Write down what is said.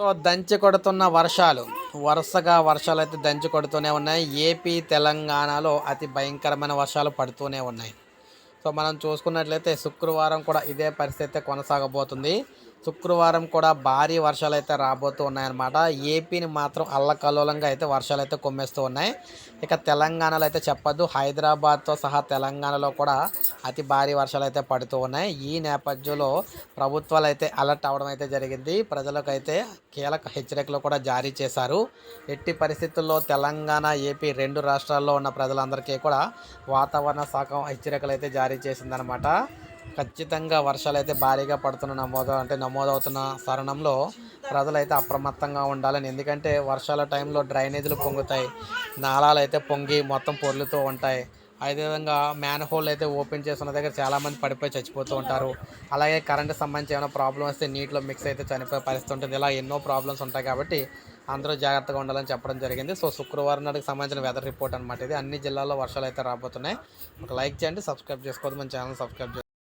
So దంచి కొడుతున్న వర్షాలు. వరుసగా వర్షాలు అయితే దంచి కొడుతూనే ఉన్నాయి. ఏపీ తెలంగాణలో అతి భయంకరమైన వర్షాలు పడుతూనే ఉన్నాయి. సో మనం చూసుకున్నట్లయితే శుక్రవారం కూడా ఇదే పరిస్థితి అయితే కొనసాగబోతుంది. శుక్రవారం కూడా భారీ వర్షాలు అయితే రాబోతూ ఉన్నాయన్నమాట. ఏపీని మాత్రం అల్లకల్లోలంగా అయితే వర్షాలు అయితే కొమ్మేస్తూ ఉన్నాయి. ఇక తెలంగాణలో అయితే చెప్పద్దు. హైదరాబాద్తో సహా తెలంగాణలో కూడా అతి భారీ వర్షాలు అయితే పడుతూ ఉన్నాయి. ఈ నేపథ్యంలో ప్రభుత్వాలు అయితే అలర్ట్ అవ్వడం అయితే జరిగింది. ప్రజలకు అయితే కీలక హెచ్చరికలు కూడా జారీ చేశారు. ఎట్టి పరిస్థితుల్లో తెలంగాణ ఏపీ రెండు రాష్ట్రాల్లో ఉన్న ప్రజలందరికీ కూడా వాతావరణ శాఖ హెచ్చరికలు అయితే జారీ చేసిందనమాట ఖచ్చితంగా వర్షాలు అయితే భారీగా పడుతున్న నమోదు అంటే నమోదవుతున్న తరుణంలో ప్రజలైతే అప్రమత్తంగా ఉండాలని. ఎందుకంటే వర్షాల టైంలో డ్రైనేజీలు పొంగుతాయి. నాళాలు అయితే పొంగి మొత్తం పొర్లుతూ ఉంటాయి. అదేవిధంగా మ్యాన్ హోల్ అయితే ఓపెన్ చేస్తున్న దగ్గర చాలామంది పడిపోయి చచ్చిపోతూ ఉంటారు. అలాగే కరెంటు సంబంధించి ఏమైనా ప్రాబ్లం వస్తే నీటిలో మిక్స్ అయితే చనిపోయే పరిస్థితి ఉంటుంది. ఇలా ఎన్నో ప్రాబ్లమ్స్ ఉంటాయి కాబట్టి అందరూ జాగ్రత్తగా ఉండాలని చెప్పడం జరిగింది. సో శుక్రవారం నాటికి సంబంధించిన వెదర్ రిపోర్ట్ అనమాట ఇది. అన్ని జిల్లాల్లో వర్షాలు అయితే రాబోతున్నాయి. ఒక లైక్ చేయండి సబ్స్క్రైబ్ చేసుకోవద్దు. మన ఛానల్ సబ్స్క్రైబ్ చేసుకోండి